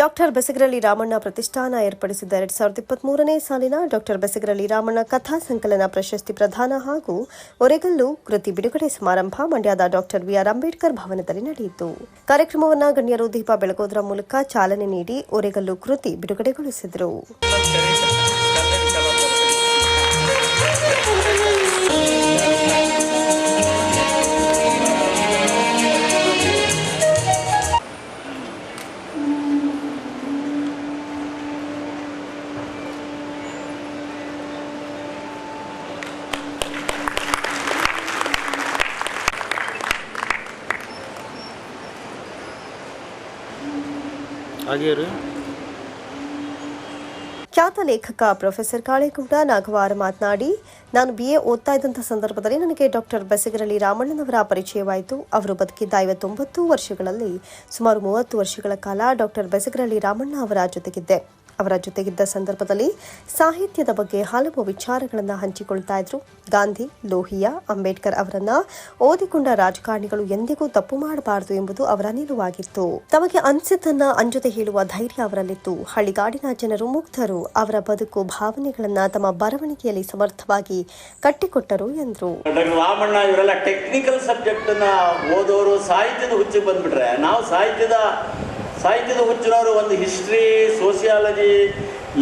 Doctor Besagarahalli Ramanna ಪ್ರತಿಷ್ಠಾನ ಏರ್ಪಡಿಸಿದ್ದ ಎರಡ್ ಸಾವಿರದ ಇಪ್ಪತ್ಮೂರನೇ ಸಾಲಿನ ಡಾಕ್ಟರ್ ಬೆಸಗರಳ್ಳಿ ರಾಮಣ್ಣ ಕಥಾ ಸಂಕಲನ ಪ್ರಶಸ್ತಿ ಪ್ರದಾನ ಹಾಗೂ ಒರೆಗಲ್ಲು ಕೃತಿ ಬಿಡುಗಡೆ ಸಮಾರಂಭ ಮಂಡ್ಯದ ಡಾಕ್ಟರ್ ಬಿಆರ್ ಅಂಬೇಡ್ಕರ್ ಭವನದಲ್ಲಿ ನಡೆಯಿತು. ಕಾರ್ಯಕ್ರಮವನ್ನು ಗಣ್ಯರು ದೀಪ ಬೆಳಗೋದರ ಮೂಲಕ ಚಾಲನೆ ನೀಡಿ ಒರೆಗಲ್ಲು ಕೃತಿ ಬಿಡುಗಡೆಗೊಳಿಸಿದರು. ಖ್ಯಾತ ಲೇಖಕ ಪ್ರೊಫೆಸರ್ ಕಾಳೇಗೌಡ ನಾಗವಾರ ಮಾತನಾಡಿ, ನಾನು ಬಿ ಎ ಓದ್ತಾ ಇದ್ದಂಥ ಸಂದರ್ಭದಲ್ಲಿ ನನಗೆ ಡಾಕ್ಟರ್ ಬೆಸಗರಳ್ಳಿ ರಾಮಣ್ಣನವರ ಪರಿಚಯವಾಯಿತು. ಅವರು ಬದುಕಿದ್ದ ಐವತ್ತೊಂಬತ್ತು ವರ್ಷಗಳಲ್ಲಿ ಸುಮಾರು ಮೂವತ್ತು ವರ್ಷಗಳ ಕಾಲ ಡಾಕ್ಟರ್ ಬೆಸಗರಳ್ಳಿ ರಾಮಣ್ಣ ಅವರ ಜೊತೆಗಿದ್ದೆ. ಅವರ ಜೊತೆಗಿದ್ದ ಸಂದರ್ಭದಲ್ಲಿ ಸಾಹಿತ್ಯದ ಬಗ್ಗೆ ಹಲವು ವಿಚಾರಗಳನ್ನು ಹಂಚಿಕೊಳ್ತಾ ಇದ್ರು. ಗಾಂಧಿ, ಲೋಹಿಯಾ, ಅಂಬೇಡ್ಕರ್ ಅವರನ್ನ ಓದಿಕೊಂಡ ರಾಜಕಾರಣಿಗಳು ಎಂದಿಗೂ ತಪ್ಪು ಮಾಡಬಾರದು ಎಂಬುದು ಅವರ ನಿಲುವಾಗಿತ್ತು. ತಮಗೆ ಅನಿಸಿದ್ದನ್ನ ಅಂಜದೆ ಹೇಳುವ ಧೈರ್ಯ ಅವರಲ್ಲಿತ್ತು. ಹಳ್ಳಿಗಾಡಿನ ಜನರು ಮುಗ್ಧರು. ಅವರ ಬದುಕು ಭಾವನೆಗಳನ್ನ ತಮ್ಮ ಬರವಣಿಗೆಯಲ್ಲಿ ಸಮರ್ಥವಾಗಿ ಕಟ್ಟಿಕೊಟ್ಟರು ಎಂದರು. ರಾಮಣ್ಣ, ಇವರೆಲ್ಲ ಟೆಕ್ನಿಕಲ್ ಸಬ್ಜೆಕ್ಟ್ ಓದೋರು, ಸಾಹಿತ್ಯದ ಹುಚ್ಚಿ ಬಂದ್ಬಿಟ್ರೆ, ನಾವು ಸಾಹಿತ್ಯದ ಸಾಹಿತ್ಯದ ಹುಚ್ಚಿನವರು ಒಂದು ಹಿಸ್ಟ್ರಿ ಸೋಸಿಯಾಲಜಿ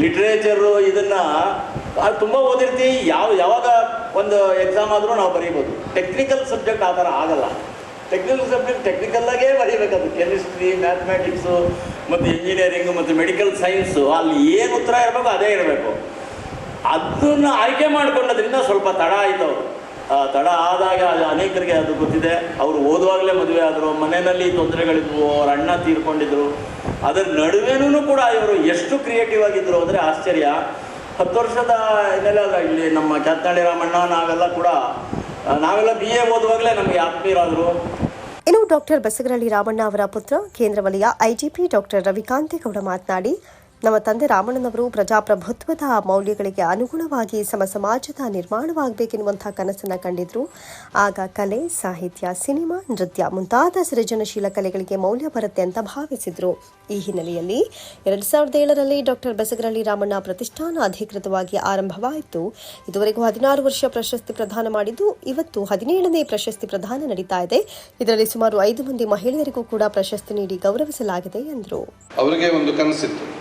ಲಿಟ್ರೇಚರು ಇದನ್ನ ತುಂಬ ಓದಿರ್ತೀವಿ ಯಾವ, ಯಾವಾಗ ಒಂದು ಎಕ್ಸಾಮ್ ಆದರೂ ನಾವು ಬರೀಬೋದು. ಟೆಕ್ನಿಕಲ್ ಸಬ್ಜೆಕ್ಟ್ ಆ ಥರ ಆಗಲ್ಲ. ಟೆಕ್ನಿಕಲ್ ಸಬ್ಜೆಕ್ಟ್ ಟೆಕ್ನಿಕಲ್ಲಾಗೇ ಬರೀಬೇಕದು ಕೆಮಿಸ್ಟ್ರಿ ಮ್ಯಾಥಮೆಟಿಕ್ಸು ಮತ್ತು ಇಂಜಿನಿಯರಿಂಗು ಮತ್ತು ಮೆಡಿಕಲ್ ಸೈನ್ಸು ಅಲ್ಲಿ ಏನು ಉತ್ತರ ಇರಬೇಕು ಅದೇ ಇರಬೇಕು. ಅದನ್ನು ಆಯ್ಕೆ ಮಾಡಿಕೊಂಡದ್ರಿಂದ ಸ್ವಲ್ಪ ತಡ ಆಯ್ತು ಅವರು. ತಡ ಆದಾಗ ಅಲ್ಲಿ ಅನೇಕರಿಗೆ ಅದು ಗೊತ್ತಿದೆ. ಅವರು ಓದುವಾಗಲೇ ಮದುವೆ ಆದರು, ಮನೆಯಲ್ಲಿ ತೊಂದರೆಗಳಿದ್ವು, ಅವ್ರ ಅಣ್ಣ ತೀರ್ಕೊಂಡಿದ್ರು. ಅದರ ನಡುವೆನೂ ಕೂಡ ಇವರು ಎಷ್ಟು ಕ್ರಿಯೇಟಿವ್ ಆಗಿದ್ರು ಅಂದರೆ ಆಶ್ಚರ್ಯ. ಹತ್ತು ವರ್ಷದ ಇದೆಲ್ಲ ಇಲ್ಲಿ ನಮ್ಮ ಕ್ಯಾತ್ನಾಳಿ ರಾಮಣ್ಣ, ನಾವೆಲ್ಲ ಕೂಡ ನಾವೆಲ್ಲ ಬಿ ಎ ಓದುವಾಗಲೇ ನಮಗೆ ಆತ್ಮೀಯರಾದರು. ಇನ್ನು ಡಾಕ್ಟರ್ ಬಸಗರಳ್ಳಿ ರಾಮಣ್ಣ ಅವರ ಪುತ್ರ, ಕೇಂದ್ರ ವಲಯ ಐಜಿಪಿ ಡಾಕ್ಟರ್ ರವಿಕಾಂತೇಗೌಡ ಮಾತನಾಡಿ ನಮ್ಮ ತಂದೆ ರಾಮಣ್ಣನವರು ಪ್ರಜಾಪ್ರಭುತ್ವದ ಮೌಲ್ಯಗಳಿಗೆ ಅನುಗುಣವಾಗಿ ಸಮ ಸಮಾಜದ ನಿರ್ಮಾಣವಾಗಬೇಕೆನ್ನುವಂತಹ ಕನಸನ್ನು ಕಂಡಿದ್ರು. ಆಗ ಕಲೆ, ಸಾಹಿತ್ಯ, ಸಿನಿಮಾ, ನೃತ್ಯ ಮುಂತಾದ ಸೃಜನಶೀಲ ಕಲೆಗಳಿಗೆ ಮೌಲ್ಯ ಬರುತ್ತೆ ಅಂತ ಭಾವಿಸಿದರು. ಈ ಹಿನ್ನೆಲೆಯಲ್ಲಿ ಎರಡು ಸಾವಿರದ ಏಳರಲ್ಲಿ ಡಾಕ್ಟರ್ ಬೆಸಗರಳ್ಳಿ ರಾಮಣ್ಣ ಪ್ರತಿಷ್ಠಾನ ಅಧಿಕೃತವಾಗಿ ಆರಂಭವಾಯಿತು. ಇದುವರೆಗೂ ಹದಿನಾರು ವರ್ಷ ಪ್ರಶಸ್ತಿ ಪ್ರದಾನ ಮಾಡಿದ್ದು, ಇವತ್ತು ಹದಿನೇಳನೇ ಪ್ರಶಸ್ತಿ ಪ್ರದಾನ ನಡೀತಾ ಇದೆ. ಇದರಲ್ಲಿ ಸುಮಾರು ಐದು ಮಂದಿ ಮಹಿಳೆಯರಿಗೂ ಕೂಡ ಪ್ರಶಸ್ತಿ ನೀಡಿ ಗೌರವಿಸಲಾಗಿದೆ ಎಂದರು. ಅವರಿಗೆ ಒಂದು ಕನಸಿತ್ತು.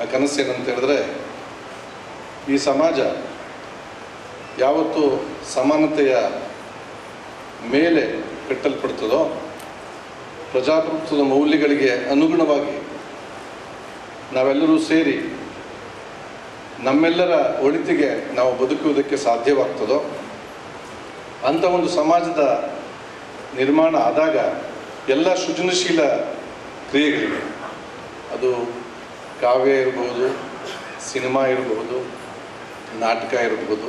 ಆ ಕನಸು ಏನಂತ ಹೇಳಿದ್ರೆ, ಈ ಸಮಾಜ ಯಾವತ್ತು ಸಮಾನತೆಯ ಮೇಲೆ ಕಟ್ಟಲ್ಪಡ್ತದೋ, ಪ್ರಜಾಪ್ರಭುತ್ವದ ಮೌಲ್ಯಗಳಿಗೆ ಅನುಗುಣವಾಗಿ ನಾವೆಲ್ಲರೂ ಸೇರಿ ನಮ್ಮೆಲ್ಲರ ಒಳಿತಿಗೆ ನಾವು ಬದುಕುವುದಕ್ಕೆ ಸಾಧ್ಯವಾಗ್ತದೋ, ಅಂಥ ಒಂದು ಸಮಾಜದ ನಿರ್ಮಾಣ ಆದಾಗ ಎಲ್ಲ ಸೃಜನಶೀಲ ಕ್ರಿಯೆಗಳಿವೆ. ಅದು ಕಾವ್ಯ ಇರಬಹುದು ಸಿನಿಮಾ ಇರಬಹುದು ನಾಟಕ ಇರಬಹುದು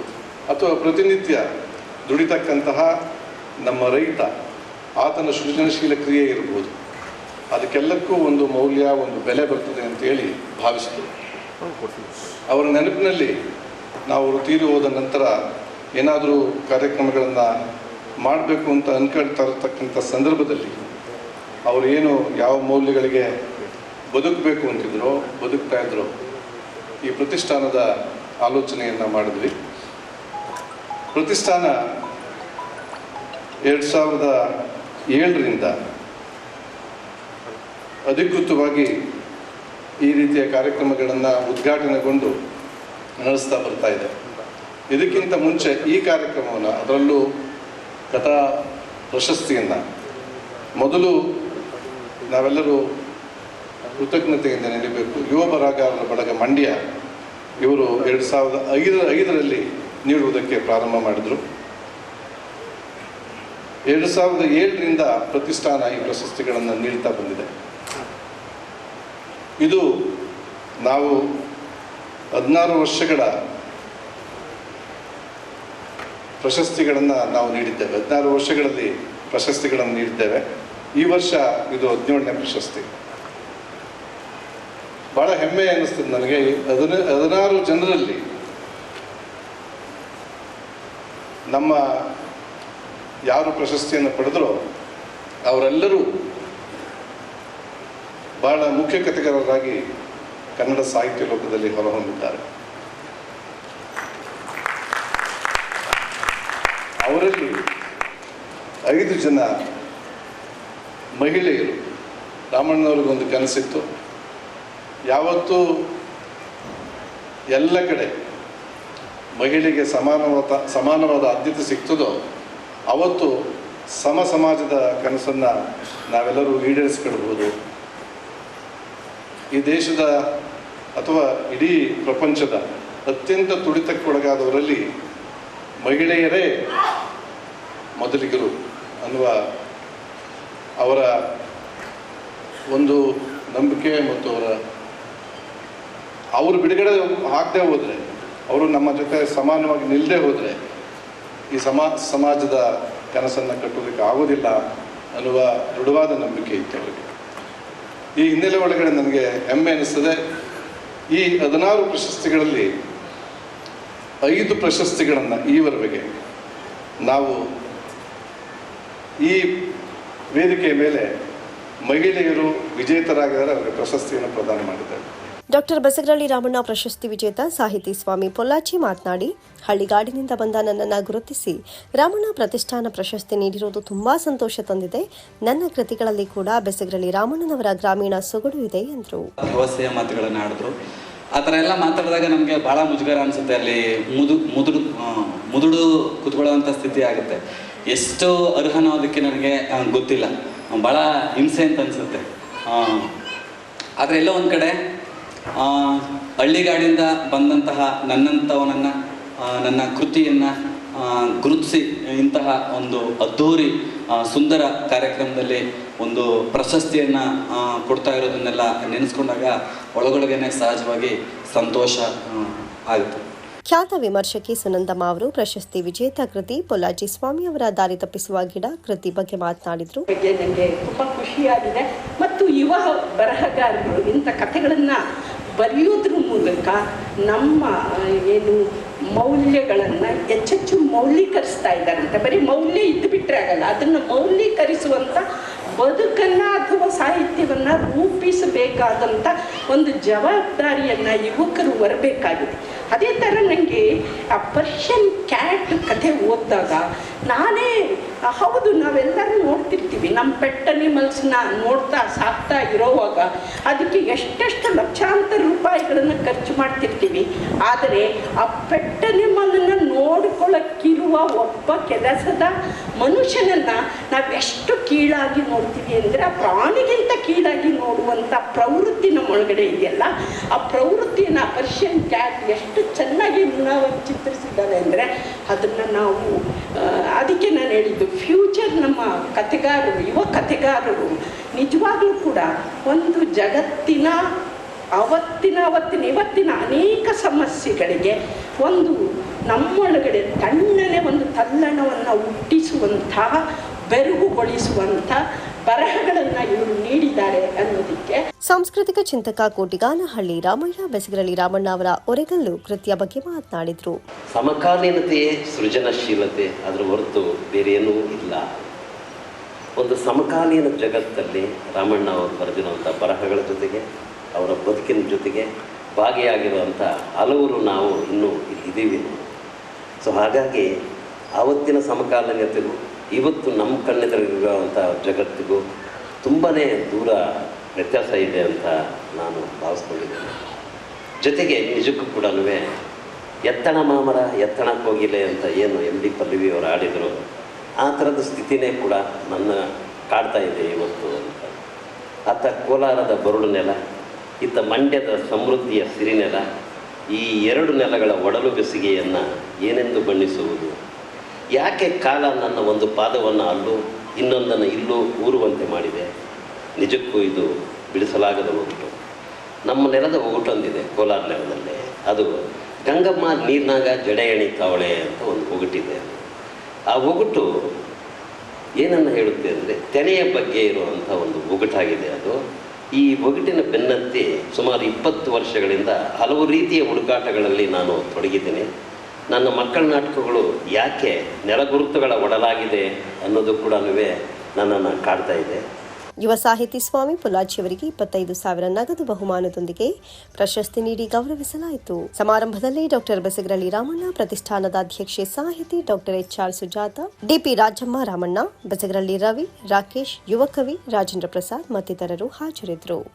ಅಥವಾ ಪ್ರತಿನಿತ್ಯ ದುಡಿತಕ್ಕಂತಹ ನಮ್ಮ ರೈತ, ಆತನ ಸೃಜನಶೀಲ ಕ್ರಿಯೆ ಇರಬಹುದು ಅದಕ್ಕೆಲ್ಲಕ್ಕೂ ಒಂದು ಮೌಲ್ಯ, ಒಂದು ಬೆಲೆ ಬರ್ತದೆ ಅಂತೇಳಿ ಭಾವಿಸಿದರು ಅವರ ನೆನಪಿನಲ್ಲಿ ನಾವು ತೀರಿ ಹೋದ ನಂತರ ಏನಾದರೂ ಕಾರ್ಯಕ್ರಮಗಳನ್ನು ಮಾಡಬೇಕು ಅಂತ ಅನ್ಕೊಳ್ತಾ ಇರತಕ್ಕಂಥ ಸಂದರ್ಭದಲ್ಲಿ ಅವರು ಏನು ಯಾವ ಮೌಲ್ಯಗಳಿಗೆ ಬದುಕಬೇಕು ಅಂತಿದ್ರು, ಬದುಕ್ತಾ ಇದ್ರು. ಈ ಪ್ರತಿಷ್ಠಾನದ ಆಲೋಚನೆಯನ್ನು ಮಾಡಿದ್ವಿ. ಪ್ರತಿಷ್ಠಾನ ಎರಡು ಸಾವಿರದ ಏಳರಿಂದ ಅಧಿಕೃತವಾಗಿ ಈ ರೀತಿಯ ಕಾರ್ಯಕ್ರಮಗಳನ್ನು ಉದ್ಘಾಟನೆಗೊಂಡು ನಡೆಸ್ತಾ ಬರ್ತಾ ಇದೆ. ಇದಕ್ಕಿಂತ ಮುಂಚೆ ಈ ಕಾರ್ಯಕ್ರಮವನ್ನು, ಅದರಲ್ಲೂ ಕಥಾ ಪ್ರಶಸ್ತಿಯನ್ನು ಮೊದಲು ನಾವೆಲ್ಲರೂ ಕೃತಜ್ಞತೆಯಿಂದ ನೆನಬೇಕು ಯುವ ಬರಹಗಾರರ ಬಳಗ ಮಂಡ್ಯ, ಇವರು ಎರಡು ಸಾವಿರದ ಐದು, ಐದರಲ್ಲಿ ನೀಡುವುದಕ್ಕೆ ಪ್ರಾರಂಭ ಮಾಡಿದರು. ಎರಡು ಸಾವಿರದ ಏಳರಿಂದ ಪ್ರತಿಷ್ಠಾನ ಈ ಪ್ರಶಸ್ತಿಗಳನ್ನು ನೀಡ್ತಾ ಬಂದಿದೆ. ಇದು ನಾವು ಹದಿನಾರು ವರ್ಷಗಳ ಪ್ರಶಸ್ತಿಗಳನ್ನು ನಾವು ನೀಡಿದ್ದೇವೆ. ಹದಿನಾರು ವರ್ಷಗಳಲ್ಲಿ ಪ್ರಶಸ್ತಿಗಳನ್ನು ನೀಡಿದ್ದೇವೆ. ಈ ವರ್ಷ ಇದು ಹದಿನೇಳನೇ ಪ್ರಶಸ್ತಿ. ಭಾಳ ಹೆಮ್ಮೆ ಅನ್ನಿಸ್ತದೆ ನನಗೆ. ಹದಿನ, ಹದಿನಾರು ಜನರಲ್ಲಿ ನಮ್ಮ ಯಾರು ಪ್ರಶಸ್ತಿಯನ್ನು ಪಡೆದರೋ ಅವರೆಲ್ಲರೂ ಬಹಳ ಮುಖ್ಯ ಕಥೆಗಾರರಾಗಿ ಕನ್ನಡ ಸಾಹಿತ್ಯ ಲೋಕದಲ್ಲಿ ಹೊರಹೊಮ್ಮಿದ್ದಾರೆ. ಅವರಲ್ಲಿ ಐದು ಜನ ಮಹಿಳೆಯರು ರಾಮಣ್ಣವ್ರಿಗೊಂದು ಕನಸಿತ್ತು. ಯಾವತ್ತೂ ಎಲ್ಲ ಕಡೆ ಮಹಿಳೆಗೆ ಸಮಾನವಾದ ಸಮಾನವಾದ ಆದ್ಯತೆ ಸಿಗ್ತದೋ, ಅವತ್ತು ಸಮ ಸಮಾಜದ ಕನಸನ್ನು ನಾವೆಲ್ಲರೂ ಈಡೇರಿಸ್ಕೊಳ್ಬೋದು ಈ ದೇಶದ ಅಥವಾ ಇಡೀ ಪ್ರಪಂಚದ ಅತ್ಯಂತ ತುಡಿತಕ್ಕೊಳಗಾದವರಲ್ಲಿ ಮಹಿಳೆಯರೇ ಮೊದಲಿಗರು ಅನ್ನುವ ಅವರ ಒಂದು ನಂಬಿಕೆ ಮತ್ತು ಅವರ ಅವರು ಬಿಡುಗಡೆ ಹಾಕದೆ ಹೋದರೆ, ಅವರು ನಮ್ಮ ಜೊತೆ ಸಮಾನವಾಗಿ ನಿಲ್ಲದೆ ಹೋದರೆ, ಈ ಸಮಾ, ಸಮಾಜದ ಕನಸನ್ನು ಕಟ್ಟೋದಕ್ಕೆ ಆಗೋದಿಲ್ಲ ಅನ್ನುವ ದೃಢವಾದ ನಂಬಿಕೆ ಇತ್ತು ಅವರಿಗೆ. ಈ ಹಿನ್ನೆಲೆ ಒಳಗಡೆ ನನಗೆ ಹೆಮ್ಮೆ ಅನಿಸ್ತದೆ. ಈ ಹದಿನಾರು ಪ್ರಶಸ್ತಿಗಳಲ್ಲಿ ಐದು ಪ್ರಶಸ್ತಿಗಳನ್ನು ಈವರೆಗೆ ನಾವು ಈ ವೇದಿಕೆಯ ಮೇಲೆ ಮಹಿಳೆಯರು ವಿಜೇತರಾಗಿದ್ದಾರೆ, ಅವರಿಗೆ ಪ್ರಶಸ್ತಿಯನ್ನು ಪ್ರದಾನ ಮಾಡಿದ್ದಾರೆ. ಡಾಕ್ಟರ್ ಬಸಗರಳ್ಳಿ ರಾಮಣ್ಣ ಪ್ರಶಸ್ತಿ ವಿಜೇತ ಸಾಹಿತಿ ಸ್ವಾಮಿ ಪೊಲ್ಲಾಚಿ ಮಾತನಾಡಿ, ಹಳ್ಳಿಗಾಡಿನಿಂದ ಬಂದ ನನ್ನನ್ನು ಗುರುತಿಸಿ ರಾಮಣ್ಣ ಪ್ರತಿಷ್ಠಾನ ಪ್ರಶಸ್ತಿ ನೀಡಿರುವುದು ತುಂಬಾ ಸಂತೋಷ ತಂದಿದೆ. ನನ್ನ ಕೃತಿಗಳಲ್ಲಿ ಕೂಡ ಬೆಸಗರಳ್ಳಿ ರಾಮಣ್ಣನವರ ಗ್ರಾಮೀಣ ಸೊಗಡು ಇದೆ ಎಂದರು. ಭರವಸೆಯ ಮಾತುಗಳನ್ನು ಆಡಿದ್ರು. ಆ ಥರ ಎಲ್ಲ ಮಾತಾಡಿದಾಗ ನಮಗೆ ಭಾಳ ಮುಜುಗರ ಅನಿಸುತ್ತೆ ಅಲ್ಲಿ ಮುದು, ಮುದುಡು ಮುದುಡು ಕುತ್ಕೊಳ್ಳೋವಂಥ ಸ್ಥಿತಿ ಆಗುತ್ತೆ. ಎಷ್ಟು ಅರ್ಹನೋ ಅದಕ್ಕೆ ನನಗೆ ಗೊತ್ತಿಲ್ಲ. ಭಾಳ ಹಿಂಸೆ ಅಂತ ಅನಿಸುತ್ತೆ. ಆದರೆ ಎಲ್ಲೋ ಒಂದು ಕಡೆ ಹಳ್ಳಿಗಾಡಿಂದ ಬಂದಂತಹ ನನ್ನಂಥವನನ್ನು ನನ್ನ ಕೃತಿಯನ್ನು ಗುರುತಿಸಿ ಇಂತಹ ಒಂದು ಅದ್ಧೂರಿ ಸುಂದರ ಕಾರ್ಯಕ್ರಮದಲ್ಲಿ ಒಂದು ಪ್ರಶಸ್ತಿಯನ್ನು ಕೊಡ್ತಾ ಇರೋದನ್ನೆಲ್ಲ ನೆನೆಸ್ಕೊಂಡಾಗ ಒಳಗೊಳಗೇನೆ ಸಹಜವಾಗಿ ಸಂತೋಷ ಆಗುತ್ತೆ. ಖ್ಯಾತ ವಿಮರ್ಶಕಿ ಸುನಂದಮ್ಮ ಅವರು ಪ್ರಶಸ್ತಿ ವಿಜೇತ ಕೃತಿ ಪೊಲಾಜಿ ಸ್ವಾಮಿ ಅವರ ದಾರಿ ತಪ್ಪಿಸುವ ಗಿಡ ಕೃತಿ ಬಗ್ಗೆ ಮಾತನಾಡಿದ್ರು. ನನಗೆ ತುಂಬ ಖುಷಿಯಾಗಿದೆ. ಮತ್ತು ಯುವ ಬರಹಗಾರರು ಇಂಥ ಕಥೆಗಳನ್ನು ಬರೆಯೋದ್ರ ಮೂಲಕ ನಮ್ಮ ಏನು ಮೌಲ್ಯಗಳನ್ನು ಹೆಚ್ಚೆಚ್ಚು ಮೌಲ್ಯೀಕರಿಸ್ತಾ ಇದ್ದಾರಂತೆ. ಬರೀ ಮೌಲ್ಯ ಇದ್ದು ಬಿಟ್ಟರೆ ಆಗಲ್ಲ, ಅದನ್ನು ಮೌಲ್ಯೀಕರಿಸುವಂಥ ಬದುಕನ್ನು ಅಥವಾ ಸಾಹಿತ್ಯವನ್ನು ರೂಪಿಸಬೇಕಾದಂಥ ಒಂದು ಜವಾಬ್ದಾರಿಯನ್ನು ಯುವಕರು ಬರಬೇಕಾಗಿದೆ ಅದೇ ಥರ ನನಗೆ ಆ ಪರ್ಷಿಯನ್ ಕ್ಯಾಟ್ ಕಥೆ ಓದಿದಾಗ ನಾನೇ ಹೌದು, ನಾವೆಲ್ಲರೂ ನೋಡ್ತಿರ್ತೀವಿ. ನಮ್ಮ ಪೆಟ್ ಅನಿಮಲ್ಸ್ನ ನೋಡ್ತಾ ಸಾಕ್ತಾ ಇರೋವಾಗ ಅದಕ್ಕೆ ಎಷ್ಟೆಷ್ಟು ಲಕ್ಷಾಂತರ ರೂಪಾಯಿಗಳನ್ನು ಖರ್ಚು ಮಾಡ್ತಿರ್ತೀವಿ. ಆದರೆ ಆ ಪೆಟ್ ಅನಿಮಲನ್ನು ನೋಡ್ಕೊಳ್ಳೋಕ್ಕಿರುವ ಒಬ್ಬ ಕೆಲಸದ ಮನುಷ್ಯನನ್ನು ನಾವೆಷ್ಟು ಕೀಳಾಗಿ ನೋಡ್ತೀವಿ ಅಂದರೆ ಆ ಪ್ರಾಣಿಗಿಂತ ಕೀಳಾಗಿ ನೋಡುವಂಥ ಪ್ರವೃತ್ತಿ ನಮ್ಮ ಒಳಗಡೆ ಇದೆಯಲ್ಲ, ಆ ಪ್ರವೃತ್ತಿಯನ್ನು ಪರ್ಷಿಯನ್ ಕ್ಯಾಟ್ ಎಷ್ಟು ಚೆನ್ನಾಗಿ ನಾವು ಚಿತ್ರಿಸಿದ್ದಾರೆ ಅಂದರೆ ಅದನ್ನು ನಾವು ಅದಕ್ಕೆ ನಾನು ಹೇಳಿದ್ದು ಫ್ಯೂಚರ್ ನಮ್ಮ ಕಥೆಗಾರರು, ಯುವ ಕಥೆಗಾರರು ನಿಜವಾಗ್ಲೂ ಕೂಡ ಒಂದು ಜಗತ್ತಿನ ಅವತ್ತಿನ ಅವತ್ತಿನ ಇವತ್ತಿನ ಅನೇಕ ಸಮಸ್ಯೆಗಳಿಗೆ ಒಂದು ನಮ್ಮೊಳಗಡೆ ತಣ್ಣನೆ ಒಂದು ತಲ್ಲಣವನ್ನು ಹುಟ್ಟಿಸುವಂತಹ ಬೆರಗುಗೊಳಿಸುವಂಥ ಬರಹಗಳನ್ನು ಇವರು ನೀಡಿದ್ದಾರೆ ಅನ್ನೋದಕ್ಕೆ ಸಾಂಸ್ಕೃತಿಕ ಚಿಂತಕ ಕೋಟಿಗಾನಹಳ್ಳಿ ರಾಮಯ್ಯ ಬೆಸಗರಳ್ಳಿ ರಾಮಣ್ಣ ಅವರ ಒರೆಗಲ್ಲು ಕೃತಿಯ ಬಗ್ಗೆ ಮಾತನಾಡಿದರು. ಸಮಕಾಲೀನತೆಯೇ ಸೃಜನಶೀಲತೆ ಅದರ ಹೊರತು ಬೇರೇನೂ ಇಲ್ಲ. ಒಂದು ಸಮಕಾಲೀನ ಜಗತ್ತಲ್ಲಿ ರಾಮಣ್ಣ ಅವರು ಬರೆದಿರುವಂಥ ಬರಹಗಳ ಜೊತೆಗೆ ಅವರ ಬದುಕಿನ ಜೊತೆಗೆ ಭಾಗಿಯಾಗಿರುವಂಥ ಹಲವರು ನಾವು ಇನ್ನೂ ಇದ್ದೀವಿ ಸೊ ಹಾಗಾಗಿ ಆವತ್ತಿನ ಸಮಕಾಲೀನತೆಗೂ ಇವತ್ತು ನಮ್ಮ ಕಣ್ಣೆದುರಿರುವಂಥ ಜಗತ್ತಿಗೂ ತುಂಬಾ ದೂರ ವ್ಯತ್ಯಾಸ ಇದೆ ಅಂತ ನಾನು ಭಾವಿಸ್ಕೊಂಡಿದ್ದೇನೆ. ಜೊತೆಗೆ ನಿಜಕ್ಕೂ ಕೂಡ ಎತ್ತಣ ಮಾಮರ ಎತ್ತಣ ಕೋಗಿಲೆ ಅಂತ ಏನು ಎಂ ಡಿ ಪಲ್ಲವಿ ಅವರು ಆಡಿದರು ಆ ಥರದ ಸ್ಥಿತಿನೇ ಕೂಡ ನನ್ನ ಕಾಡ್ತಾ ಇದೆ ಇವತ್ತು ಅಂತ. ಆತ ಕೋಲಾರದ ಬರುಳು ನೆಲ, ಇತ್ತ ಮಂಡ್ಯದ ಸಮೃದ್ಧಿಯ ಸಿರಿನೆಲ, ಈ ಎರಡು ನೆಲಗಳ ಒಡಲು ಬೆಸಿಗೆಯನ್ನು ಏನೆಂದು ಬಣ್ಣಿಸುವುದು? ಯಾಕೆ ಕಾಲ ನನ್ನ ಒಂದು ಪಾದವನ್ನು ಅಲ್ಲೂ ಇನ್ನೊಂದನ್ನು ಇಲ್ಲೂ ಊರುವಂತೆ ಮಾಡಿದೆ? ನಿಜಕ್ಕೂ ಇದು ಬಿಡಿಸಲಾಗದ ಒಗಟು ನಮ್ಮ ನೆಲದ ಒಗಟೊಂದಿದೆ ಕೋಲಾರ ನೆಲದಲ್ಲಿ. ಅದು ಗಂಗಮ್ಮ ನೀರಿನಾಗ ಜಡೆ ಎಣಿತಾವಳೆ ಅಂತ ಒಂದು ಒಗಟಿದೆ ಆ ಒಗಟು ಏನನ್ನು ಹೇಳುತ್ತೆ ಅಂದರೆ ತೆನೆಯ ಬಗ್ಗೆ ಇರುವಂಥ ಒಂದು ಒಗಟಾಗಿದೆ ಅದು. ಈ ಒಗಟಿನ ಬೆನ್ನತ್ತಿ ಸುಮಾರು ಇಪ್ಪತ್ತು ವರ್ಷಗಳಿಂದ ಹಲವು ರೀತಿಯ ಹುಡುಕಾಟಗಳಲ್ಲಿ ನಾನು ತೊಡಗಿದ್ದೀನಿ. ನನ್ನ ಮಕ್ಕಳ ನಾಟಕಗಳು ಯಾಕೆ ನೆಲಗುರುತುಗಳ ಒಡಲಾಗಿದೆ ಅನ್ನೋದು ಕೂಡ ನನ್ನನ್ನು ಕಾಡ್ತಾ ಇದೆ. ಯುವ ಸಾಹಿತಿ ಸ್ವಾಮಿ ಪುಲಾಚಿಯವರಿಗೆ ಇಪ್ಪತ್ತೈದು ಸಾವಿರ ನಗದು ಬಹುಮಾನದೊಂದಿಗೆ ಪ್ರಶಸ್ತಿ ನೀಡಿ ಗೌರವಿಸಲಾಯಿತು. ಸಮಾರಂಭದಲ್ಲಿ ಡಾಕ್ಟರ್ ಬಸಗರಳ್ಳಿ ರಾಮಣ್ಣ, ಪ್ರತಿಷ್ಠಾನದ ಅಧ್ಯಕ್ಷೆ ಸಾಹಿತಿ doctor H R Sujatha, DP Rajamma Ramanna, Basagaralli Ravi, Rakesh ಯುವಕವಿ Rajendra Prasad ಮತ್ತಿತರರು ಹಾಜರಿದ್ದರು.